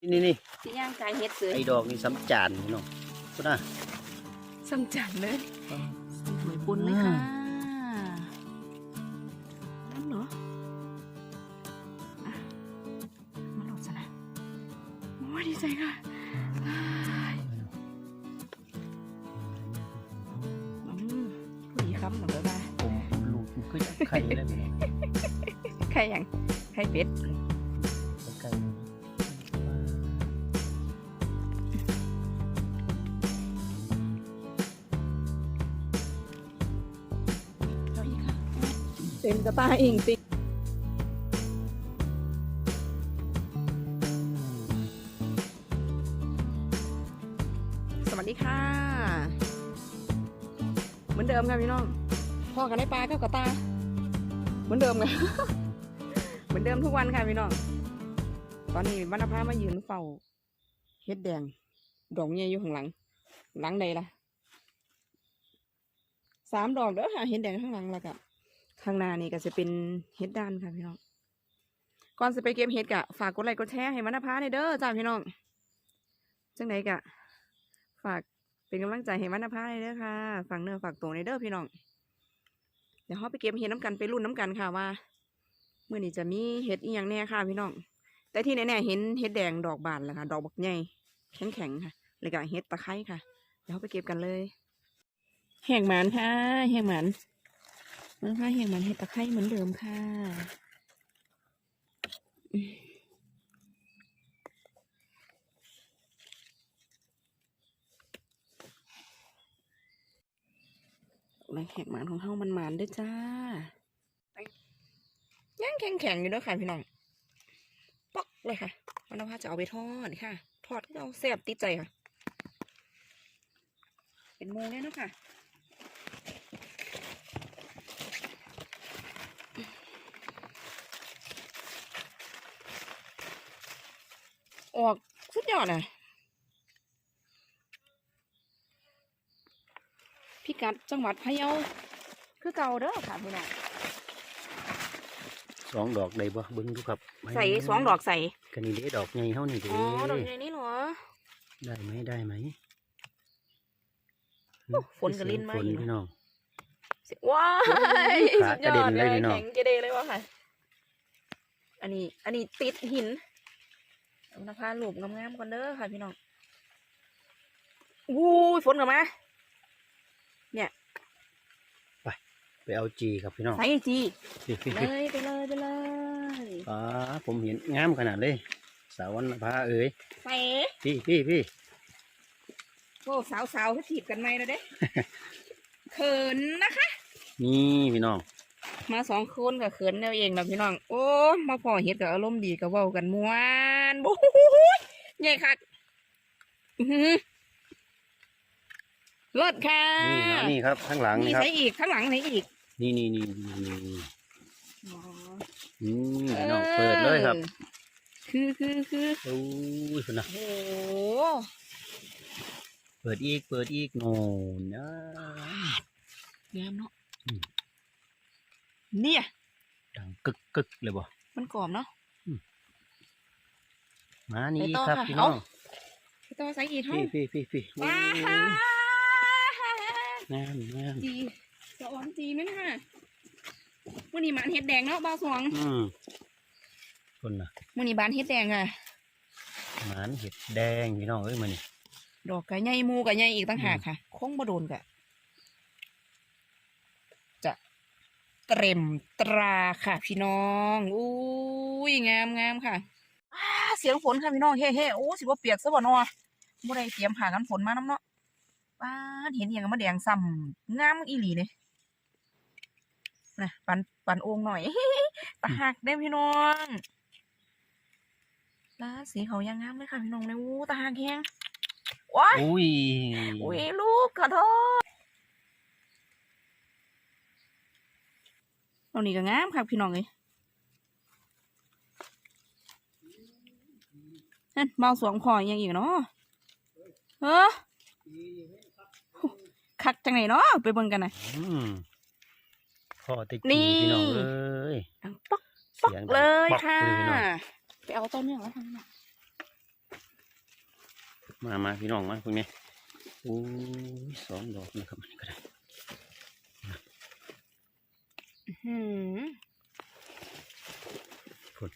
นี่นี่สิย่างกายเฮ็ดเสือไอ้ดอกนี่ซ้ำจานพี่น้องก็น่ะสังจันเลยสวยปุ้นเลยค่ะนั่นเหรออะมาโหลดซะนะโอ้ยดีใจค่ะอ้ายอืมผู้หญิงค้ำหน่อยได้ผมลูกคือจับไข่เลยพี่น้องใครอย่างใครเป็ด เต็มกระตาเองติสวัสดีค่ะ เหมือนเดิมค่ะพี่น้องพ่อกันได้ปลาก็กระตา เหมือนเดิมไงเหมือนเดิมทุกวันค่ะพี่น้องตอนนี้บรรณภามายืนเฝ้าเฮ็ดแดง ดอกใหญ่อยู่ข้างหลัง หลังใดล่ะสามดอกเด้อค่ะเห็ดแดงข้างหลังแล้วก็ ข้างหน้านี่ก็จะเป็นเห็ดด้านค่ะพี่น้อง ก่อนจะไปเก็บเห็ดกะฝากกดไลค์กดแชร์ให้มันภาในเด้อจ้าพี่น้อง จังไหนกะ ฝากเป็นกำลังใจให้มันภาในเด้อค่ะ ฝากเนื้อฝากตัวในเด้อพี่น้อง เดี๋ยวเราไปเก็บเห็ดน้ำกันไปรุ่นน้ำกันค่ะว่าเมื่อนี้จะมีเห็ดอีหยังแน่ค่ะพี่น้อง แต่ที่แน่ๆเห็นเห็ดแดงดอกบานแล้วค่ะ ดอกบักใหญ่แข็งๆค่ะแล้วก็เห็ดตะไคร้ค่ะ เดี๋ยวเราไปเก็บกันเลย แหงหมันค่ะ แหงหมัน มันค่ะแหงหมันเห็ดตะไคร้เหมือนเดิมค่ะอืมแรงแหงหมันของเฮามันหมันด้วยจ้าย่างแข็งแข็งๆอยู่ด้วยค่ะพี่น้อง ป๊อกเลยค่ะวันนภาจะเอาไปทอดค่ะ ทอดก็เอาแซ่บติดใจค่ะ เป็นหมูแน่นอะค่ะ ออกสุดยอดอะพิกัดจังหวัดพะเยาคือเก่าเด้อค่ะพี่น้องสองดอกได้บ่เบิ่งดูครับใส่สองดอกใส่กันนี่เด้ดอกใหญ่เฮานี่เด้อ๋อดอกใหญ่นี่เหรอได้ไหมได้ไหมโอ้ฝนก็ลิ้นมาฝนอีกพี่น้องว้ายขาสุดยอดกระเด็นเลเลยยพี่น้องแข็งเกระเดเลยว่ะค่ะ อันนี้ อันนี้ติดหิน เอานภาลูบงามๆก่อนเด้อค่ะพี่น้องวู้ยฝนกลับมาไปเอาจีครับพี่น้องใส่จีพี่พี่เลพี่ยไปเลยไปเลยอ๋อผมเห็นงามขนาดเลย สาววันพาเอ๋ยใส่พี่พี่พี่โอ้สาวสาวๆเขาถีบกันไหมแล้วเด้เขินนะคะ นี่พี่น้อง มาสองคนกับเขินเดียวเองนะพี่น้อง โอ้มาพอเฮ็ดกับอารมณ์ดีกับเว้ากันม่วนโอ้โหใหญ่คักอื้อหือเลิศค่ะนี่นะนี่ครับข้างหลังมีนี่ครับ ใส่อีกข้างหลังไหนอีกนี่นี่นี่นี่นี่นี่อ๋ออืมพี่น้องเปิดเลยครับคือคือคือโอ้ยคุณนะโอ้เปิดอีกเปิดอีกโน่นนะงามเนาะอืม เนี่ยดังกึกกึกเลยบ่ มันกรอบเนาะมานี่ไปต่อครับค่ะพี่น้องพี่ต่อใส่อีกเท่าพี่พี่พี่พี่โอ้ว้ายงามงามจีจะอ่อนจีไหมนะวันนี้หมานเฮ็ดแดงเนาะบ้าวสองอืมคนน่ะวันนี้บานเฮ็ดแดงอะหมานเห็ดแดงพี่น้องเอ้ยมันดอกกะใหญ่หมูกะใหญ่อีกต่างหากค่ะ คงบ่โดนกะจะ เตรมตราค่ะ พี่น้องอุ้ยงามงามค่ะอ้าเสียงฝนค่ะพี่น้องเฮ้เฮ้โอ้สิบ่เปียกซะบ่เนาะบ่ได้เตรียมผ้ากันฝนมาน้ำเนาะป้าดเห็นอหยังมาแดงซ้ำงามอีหลีเลยนะปันปันโอ่งหน่อยตาหักได้อพี่น้องลาสีเขายังงามเลยค่ะพี่น้องเลยอู้ตาหักแฮงว้ายอุ้ยอุ้ยลูกขอโทษ ตรงนี้ก็งามครับพี่น้องเลยนั่นเมาสวงคอยังอีกเนาะเออคักจังไหนเนาะไปเบิ่งกันหน่อยอืมพ่อติดนี่พี่น้องเอ้ยดังป๊อกป๊อกเสียงดังเลยป๊อกค่ะเลยพี่น้องไปเอาต้นเนื่องแล้วทางนั้นน่ะมามาพี่น้องมาพวกนี้โอ้ยสองดอกนะครับอันนี้ก็ได้ หืมพุ่น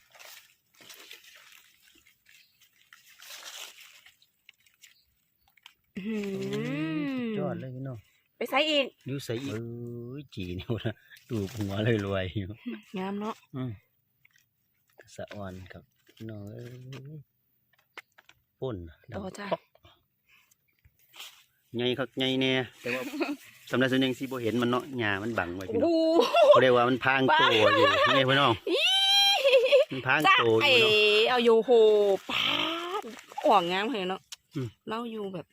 หืมยอดเลยพี่น้องไปใส่อีกดูใส่อีกเอ้ยจีนี่วนะดูหัวเลยรวยอยู่งามเนาะอืมสะออนครับพี่น้องเอ้ยป่นดำต่อจ้า ป๊อกใหญ่ครับใหญ่แน่แต่ว่าสำหรับส่วนหนึ่งสิบ่เห็นมันเนาะหญ้ามันบังไว้พี่น้องโอ้เขาเรียกว่ามันพรางตัวอยู่นี่พี่น้องมันพรางจ้าตัวอเอ๋ยู่เนาะ เอาอยู่โหป้าดอ่วงงามเลยเนาะอืม เล่าอยู่แบบ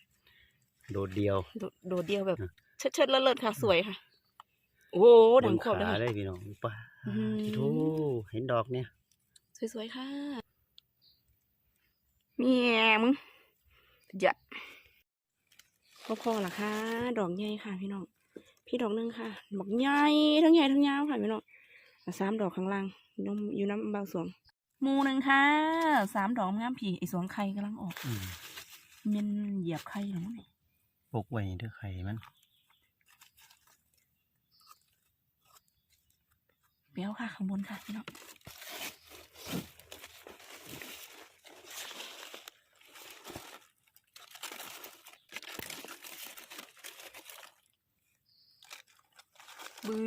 โดดเดียว โดดโดดเดียวแบบอืมเชิดเชิดๆเลิศๆค่ะสวยค่ะ โอ้โหดังขอบขาเลยเลยพี่น้องป้าอืมจิโธเห็นดอกเนี่ยสวยๆค่ะเมียมึงจะพอ พอละค่ะดอกใหญ่ค่ะ พี่น้อง พี่ดอกหนึงค่ะดอกใหญ่ทั้งใหญ่ทั้งยาวค่ะพี่น้องอะสามดอกข้างล่างนมอยู่น้ำบางสวงหมูหนึ่งค่ะสามดอกงามผีไอสวงไข่กำลังออกอืมมันเหยียบไข่หรือมั้งปกไว้เด้อไข่มันเปรี้ยวค่ะข้างบนค่ะพี่น้อง บื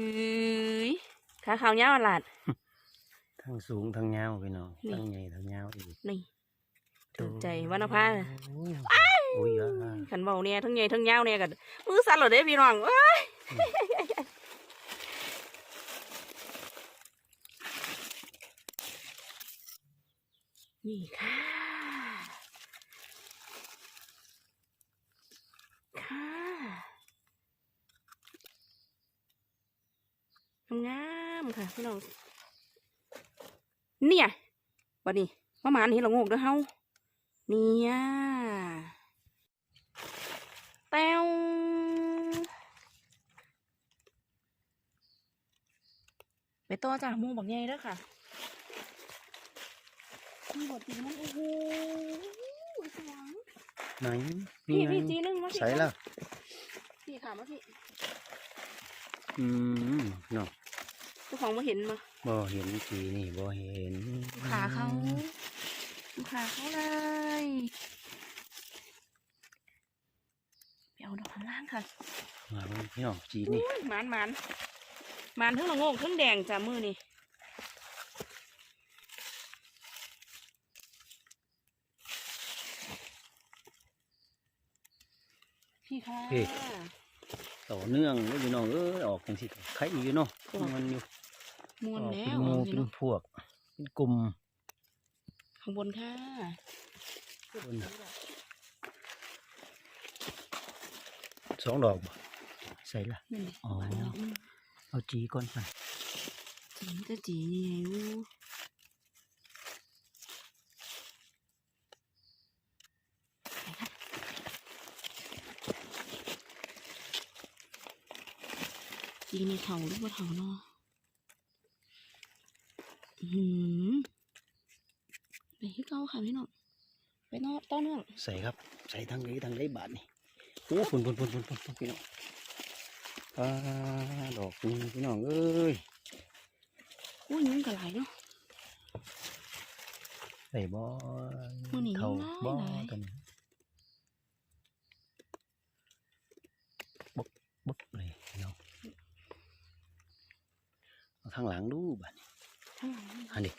ยขาขาวยาวหลาด ทั้งสูงทั้งยาวพี่น้องนี่ ทั้งใหญ่ทั้งยาวอีกนี่ ถูกใจวรรณภาโอ้ยโอ้ยอะขันเบาเนี่ยทั้งใหญ่ทั้งยาวเนี่ยกันมือสั่นเหรอเด้พี่น้องเอ้ยนี่ค่ะค่ะงามๆค่ะ พี่น้อง เนี่ยวันนี้มาหมานเห็นละโงกเด้อเฮาเนี่ยแต้วไปต่อจ้ะหมูบักใหญ่เด้อค่ะมีบทตีมันโอ้โหสว่างไหนพี่ไงพี่จีนึงมาพี่ใส่ละพี่ค่ะมาพี่อืมเนาะเจ้า ของมาเห็นมาบ่เห็นจีนี่บ่เห็นดูขาเขาดูขาเขาเลยไปเอาดอกข้างล่างค่ะมาเบิ่งพี่น้องจีนี่อุ้ยหมานหมานหมานทั้งละโงกทั้งแดงจ้ะมือนี่พี่ค่ะต่อเนื่องเลยพี่น้องเอ้ยออกจังสิไข่อยู่เนาะออกมันอยู่ มวนออกแล้เป็นวหมูเอาเป็สินเนาะพวก เป็นกลุ่มข้างบนค่ะบนสองดอกบ่ใส่ละนี่อ๋อหวานดอกนึงเอาจีก่อนไปจีนจะจีนี่ไงวูไปค่ะจีนี่เถาหรือว่าเถาเนาะอือ หืมไปที่เก้าค่ะพี่น้องไปนอกต้อนเนื่องใส่ครับ ใส่ทางนี้ทางได้บาทนี่โอ้ฝุ่นฝุ่นฝุ่นฝุ่นฝุ่นพี่น้องอ่าดอกนี่พี่น้องเอ้ยอุ้ยยุงกระไหลเนาะใส่บ่มื้อนี้เท่ายังบ่หลายตัวนี้บกบกเลยพี่น้องเอาข้างหลังดูบาทนี่ข้างหลังนี่ อันนี้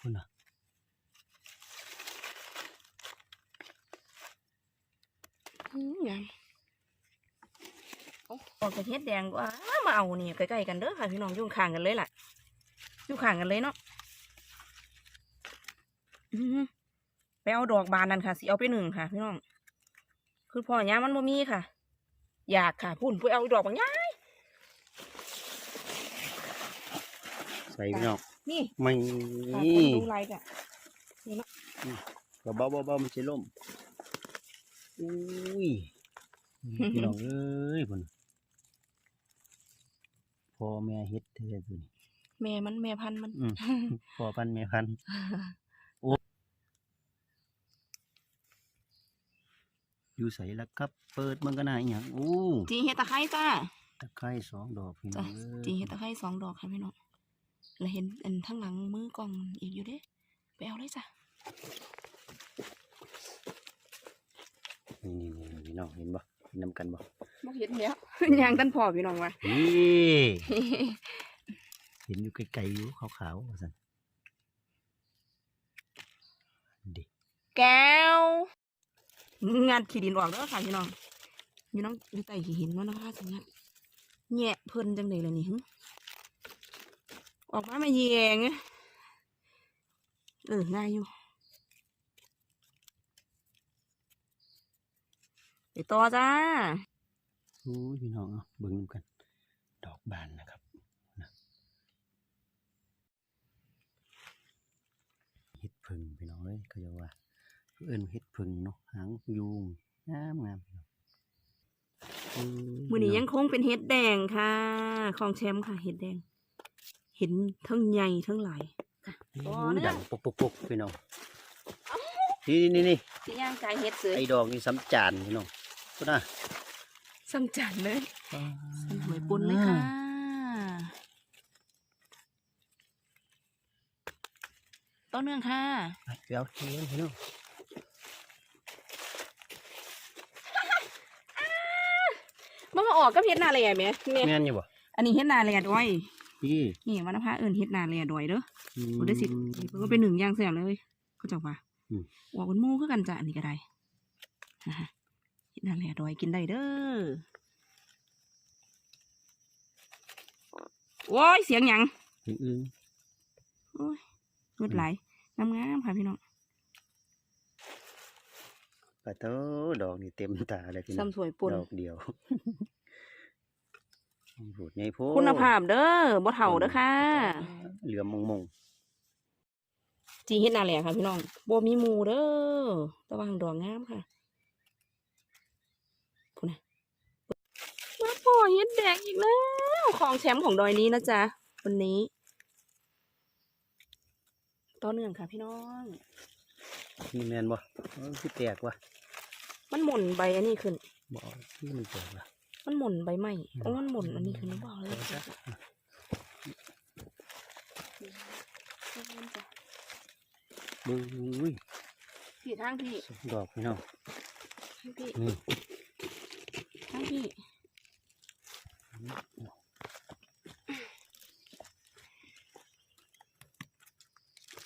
คุณน่ะอืมยังเอาอกจากเฮ็ดแดงว่ามาเอานี่ใกล้ๆกันเด้อค่ะพี่น้องยู่งข้างกันเลยล่ะยู่งข้างกันเลยเนาะอือไปเอาดอกบานนั่นค่ะสิเอาไปหนึ่งค่ะ พี่น้องคือพ่อเงี้ยมันบ่มีค่ะ อยากค่ะพุ่นไปเอาดอกบางอย่าง ใส่พี่น้องนี่ไม่ค่ะคนดูไลค์อะเบาๆเบาๆมันจะล่มอุ้ยพี่น้องเอ้ยพุ่นพ่อแม่เฮ็ดเท่ตัวนี้แม่มันแม่พันธุ์มันอืมพ่อพันธุ์แม่พันธุ์อยู่ใส่แล้วครับ เปิดมันก็น่าอหย่างโอ้จีเห็ดตะไคร้จ้าตะไคร้สองดอกพี่น้จ้ะองเอ้ยจีเห็ดตะไคร้สองดอกค่ะพี่น้อง แล้วเห็นอันทั้างหลังมือกล่องอีกอยู่เด้ไปเอาเลยจ้ะนี่นี่นี่พี่น้องเห็นบ่เห็นนำกันบ่บ่เห็นแล้วยางตั้นพอพี่น้องว่ะนี่เห็นอยู่ไกลๆอยู่ขาวๆว่าซั่นดิแก้วงานขี้ดินออกแล้วค่ะพี่น้องพี่น้องอยู่ใต้ขี้หินมันนะคะสังเกตแหย่เพิ่นจังเลยเลยนี่หึ ออกมาไม่แยงเออง่ายอยู่ไปต่อจ้าโอ้ยพี่น้องเอาเบิ่งนำกัน ดอกบานนะครับนะเห็ดพึ่งพี่น้องเอ้ยเขาจะว่าเอิ้นเห็ดพึ่งเนาะหางยูงงามงามพี่น้องโอ้ยมือนี้พี่ยังคงเป็นเห็ดแดงค่ะ ของแชมป์ค่ะ เห็ดแดง เห็นทั้งใหญ่ทั้งหลายค่ะโอ้ต่อยเนื่ดัองงปกปกปกพี่น้องนี่นี่นี่สีย่างกายเห็ดเสือไอ้ดอกนี่สำจานพี่น้องก็น่ะสัมจันเลยสัมหวยปุ่นเลยค่ะต้นเนื่องค่ะไปเดี๋ยวเลี้ยงพี่น้องมันมาออกก็เห็ดนาเรียไหมเนี่ยแม่นอยู่บ่อันนี้เห็ดนาเรียด้วย พี่นี่วันนภาเอิญเห็ดนาเรียด้วยเด้ออืมโอ้ได้สิมันก็เป็นหนึ่งอย่างเสียเลยก็จังว่าอืมออกเป็นหมู่คือกันจ้ะอันนี้ก็ได้นะฮะเห็ดนาเรียด้วยกินได้เด้อโอ้ยเสียงหยังอึ้งโอ้ยเลือดไหลงามๆค่ะพี่น้องๆปะโตดอกนี่เต็มตาเลยพี่น้องซ้ำสวยปุ่นดอกเดียว พูดไงพูดคุณภาพเด้อบ่เฒ่าเด้อค่ะเหลือมมงมงจีเฮ็ดนาแหละค่ะพี่น้องบ่มีหมูเด้อแต่ว่าหางดอกงามค่ะพูดนะมาพ่อเฮ็ดแดงอีกแล้ว ของแชมป์ของดอยนี้นะจ๊ะวันนี้ต่อเนื่องค่ะพี่น้องนี่แม่นบ่เออคือแตกว่ะมันหม่นใบอันนี้ขึ้นบ่ที่มันแตกว่ะ มันหม่นใบไม้โอ้มันหม่นอันนี้ขึ้นหรือเปล่าเลยจ้ะบึ้ยพี่ทางพี่ดอกพี่น้องทางพี่นี่ทางพี่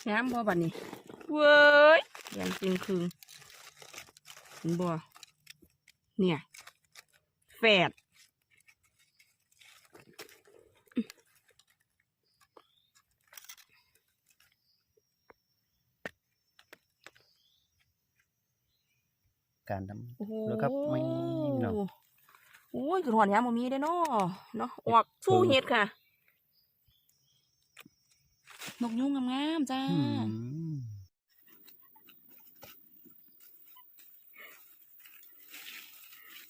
น้ำบ่บัดนี้เว้ยแดงจริงคือเห็นบ่เนี่ย แฝดการทโอ้โหแล้วครับไม่เนาะโอ้ยคือหอนยามบ่มีได้เนาะเนาะออกสู้เห็ดค่ะ นกยุงงามๆจ้าำอืม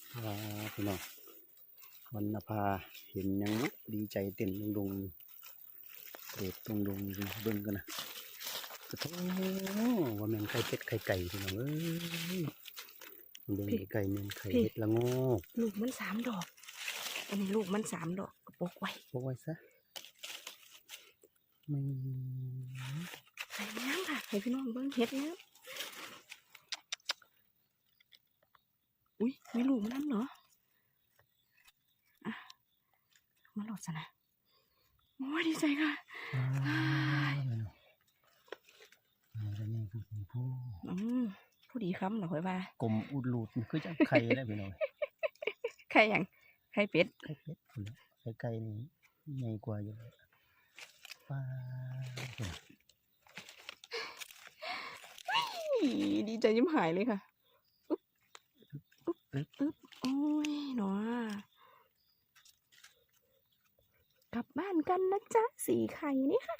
ว้า พี่น้องวันนภาเห็นหยังเนาะดีใจเต้นดงดงๆเด็ดดงดงๆอยู่เบิ่งกันนะกระโถว่าแม่นไข่เป็ดไข่ไก่พี่น้องเอ้ยเบิ่งไก่แม่นไข่พี่เห็ดละโงกลูกมันสามดอก อันนี้ลูกมันสามดอกกระปกไว้พกไว้ซะไม่ใส่น้ำค่ะให้พี่น้องเบิ่งเห็ดแล้ อุ้ยมีลูกมันน้ำเหรออะมาโหลดซะนะโอ้ยดีใจค่ะว้าวพี่น้องเอาแล้วนี่คือผู้อืมผู้ดีคำเหรอค่อยว่ากลมอุดรูดมันคือจังไข่แล้วพี่น้องใครอย่างใครเป็ดไข่เป็ดพุ่นน่ะไข่ไก่นี่ใหญ่กว่าอยู่เลยว้าวพุ่นน่ะอีดีใจยิ้มหายเลยค่ะ เอ๊ะโอ้ยหนอกลับบ้านกันนะจ๊ะสีไข่นี่ค่ะ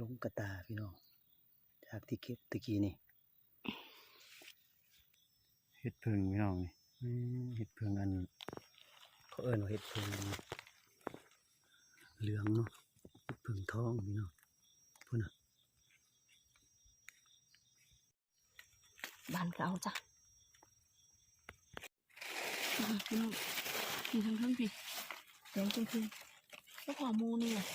ลงกระตาพี่น้อง จากที่เก็บตะกี้นี่เห็ดพึ่งพี่น้องนี่เห็ดพึ่งอันเขาเอิ้นว่าเห็ดพึ่งเหลืองเนาะหิดเพิงทองพี่น้องพุ่นน่ะ บานเก่าจ้ะพี่น้องพี่ทั้งทั้งพี่แดงจริงคือก็พอมูนี่แหละ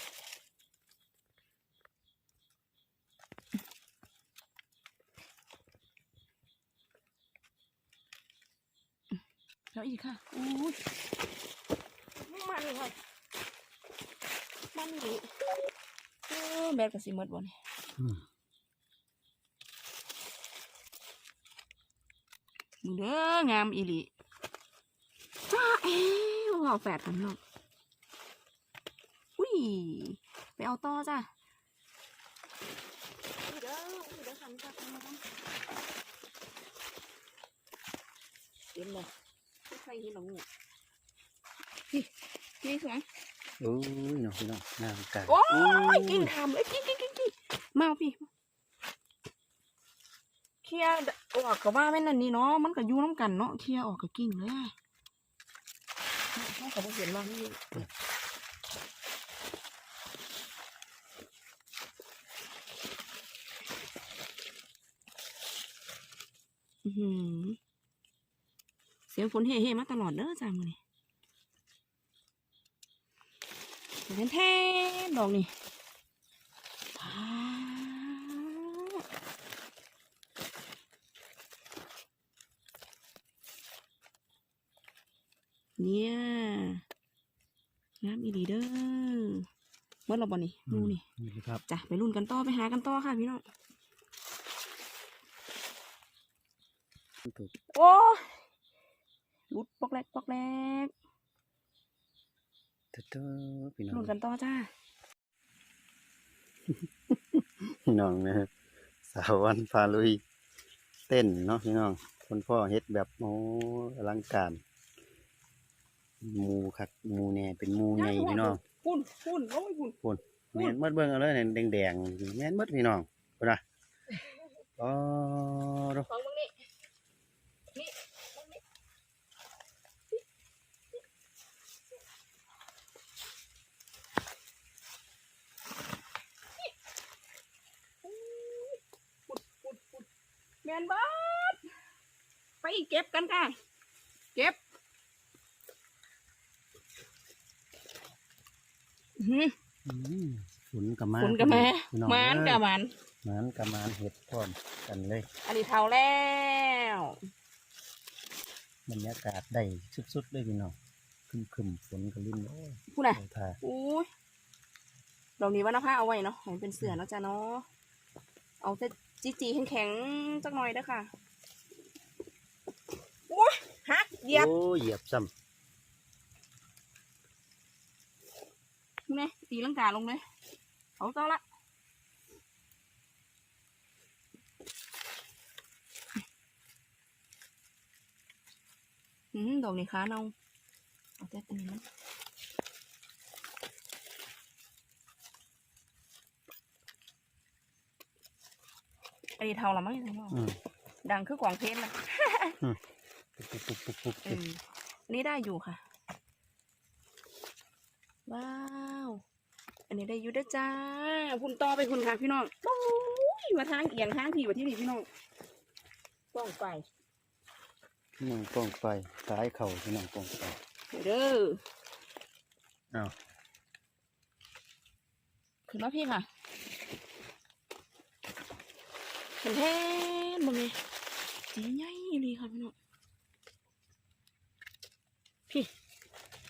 แล้วอีกค่ะอู้ยมันเลยมันนี่เออแบดกับสิหมดบ่เนี่ย อืม มึง เด้องามอีหลีจ้าเอ๋เอาแฝดกันเนาะอุ้ย ไปเอาต่อจ้ะอุ้ยเด้ออุ้ยเด้อขันจ้ะขันมาทำเต็มเลยไม่ใครเห็นหรอกเนี่ยนี่นี่สวยโอ้ยเนาะพี่น้องน้ำกาโอ้ยกิ่งทำเอ้ยกิ่งกิ่งกิ่งกิ่งมาเอาพี่ เคลียออกกับว่าแม่นอันนี้เนาะมันก็อยู่น้ำกันเนาะเคลียออกกับกิ่งเลยเขาเขาเห็นว่านี่อื้อหือเสียงฝนเฮ่ๆมาตลอดเด้อจ้ามือนี่แทนๆดอกนี่ป๊าด เนี่ยน้ำอีดีเด้อเมื่อเราบ่นี่ดูนี่นี่เลยครับจ้ะไปรุ่นกันต่อไปหากันต่อค่ะพี่น้องถูกโอ้ยรุดปอกแรกปอกแรกเด้อพี่น้องรุ่นกันต่อจ้าพี่น้องนะฮะสาววันพาลุย เต้นเนาะพี่น้องคนพ่อเฮ็ดแบบโอ้อลังการ หมูคักหมูแน่เป็นหมูใหญ่พี่น้องพุ่นพุ่นโอ้ยพุ่นแม่นเมดเบิ่งเอาเลยเนี่ยแดงๆแม่นเมดพี่น้องพุ่นน่ะอ๋อเด้อฟังมึงนี่นี่มึงนี่พุ่นพุ่นพุ่นแมนเบิดไปเก็บกันค่ะเก็บ อื้อหืออืมฝนกับมาฝนกับแม่พี่น้องมานกับมันหมานกับมานเห็ดพร้อมกันเลย อันนี้เท่าแล้วบรรยากาศได้สุดๆเลยพี่น้องคึมๆฝนก็ลิ่นโอ้ยพูดน่ะ เอาท่าอุ้ยดอกนี้ว่าน้าผ้าเอาไว้เนาะให้เป็นเสือเนาะจ้ะเนาะ เอาแต่จีจีๆแข็งๆจักหน่อยเด้อค่ะโอ้ยฮักเหยียบโอ้ยเหยียบซ้ นี่ตีลังกาลงเลยเอาต่อละอืมดอกนี้ขาเนาเอาแต่ตัวนี้มันอันนี้เท่าละมั้งเนี่ยำอืมดังคือกวางเพชรนะปุ๊บปุ๊บปุ๊บปุ๊บเอออันนี้ได้อยู่ค่ะ ว้าว อันนี้ได้อยู่เด้อจ้าคุณต่อไปคุณค่ะพี่น้องโอ้ยมาทางเอียงทางพี่มาที่นี่พี่น้องต้องไปพี่น้องป้องไปซ้ายเข่าพี่น้องป้องไปเด้ออ้าวขึ้นมาพี่ค่ะเห็นแทนบ่มีจีใหญ่เลยค่ะพี่น้องพี่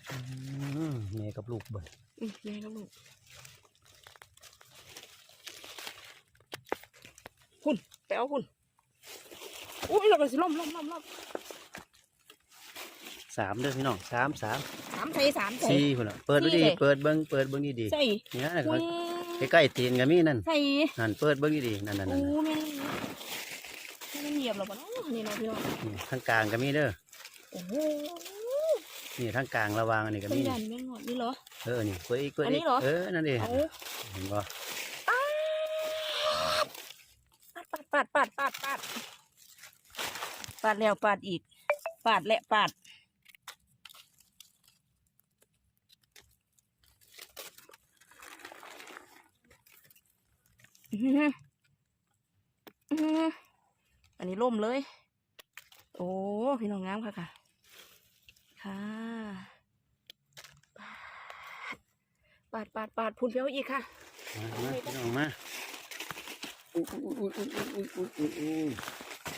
อืม แม่กับลูกเบิ่งอืมแม่กับลูกคุณไปเอาคุณอุ้ยเราไปสิล่มล่มล่มล่มสามเด้อพี่น้องสามสามสามใส่สามใส่สี่พุ่นน่ะเปิดดูสี่ดีเลยเปิดเบิ่งเปิดเบิ่งดีใส่ๆเนี่ยอุ้ยใกล้ๆตีนก็มีนั่นใส่นั่นเปิดเบิ่งดีๆนั่นนั่นโอ้นั่นแม่นแม่นเหยียบเราปะเนาะนี่เนาะพี่น้องนี่ทางกลางก็มีเด้อโอ้โห นี่ทางกลางระวางอันนี้ก็เป็นมีดันแม่นหมดนี่เหรอ เออนี่กล้วยอีกกล้วยอันนี้อีกเหรอ เออนั่นดิเอาเห็นบ่ปัดปัดปัดปัดปัดปัดแล้วปัดอีกปัดและปัดอื้อหืออื้อหืออันนี้ล่มเลย โอ้พี่น้องงามค่ะค่ะ ค่ะปาดปาดปาดพูนเพียวอีกค่ะมามาพี่น้องมาอุ้ยอุ้ยอุ้ยอุ้ยอุ้ยอุ้ยอุ้ย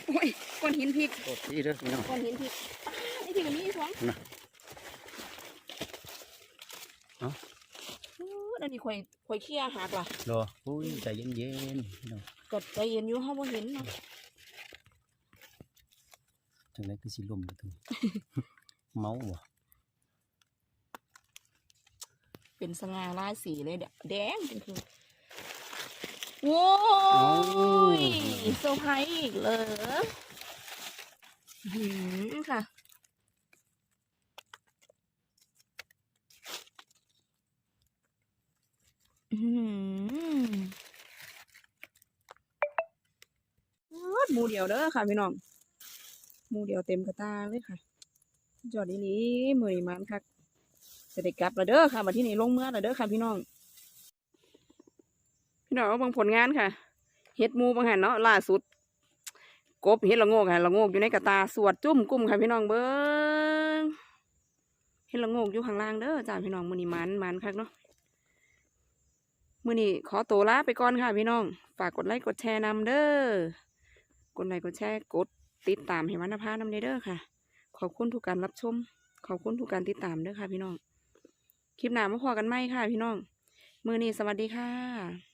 โอ้ยก้อนหินพริกโทษทีเด้อพี่น้องก้อนหินพริกอ้านี่พริกอันนี้สองนะเอ้าอู้อันนี้ข่อยข่อยเคี่ยหักล่ะรออุ้ยใจเย็นๆพี่น้องกดใจเย็นอยู่เฮาบ่เห็นเนาะจังไรคือสิลมอยู่ตรง เมาบ่เป็นสง่าราศีเลยเดี๋ยวแดงจริงคือโว้ยเซอร์ไพรส์อีกเลยหืมค่ะ อืมหมูเดียวเด้อค่ะพี่น้องหมูเดียวเต็มกระตาเลยค่ะ จอดดีนี้มือนมันค่ะจะได้กลับแล้วเด้อค่ะมาที่นี่ลงเมื่อแล้วเด้อค่ะพี่น้อง พี่น้องบางผลงานค่ะ เฮ็ดมูบางหันเนาะล่าสุด กบเฮ็ดละโงกค่ะละโงกอยู่ในกระตาสวดจุ่มกุ้มค่ะพี่น้องเบิ้งเฮ็ดละโงกอยู่ข้างล่างเด้อจ้าพี่น้องมือนี้มันมันคักเนาะมือนี้ขอตัวลาไปก่อนค่ะพี่น้อง ฝากกดไลค์กดแชร์นำเด้อ กดไลค์กดแชร์กดติดตามให้วันนภานำเด้อค่ะ ขอบคุณทุกการรับชม ขอบคุณทุกการติดตามด้วยค่ะพี่น้อง คลิปหน้ามาพอกันไหมค่ะพี่น้อง มือนี้สวัสดีค่ะ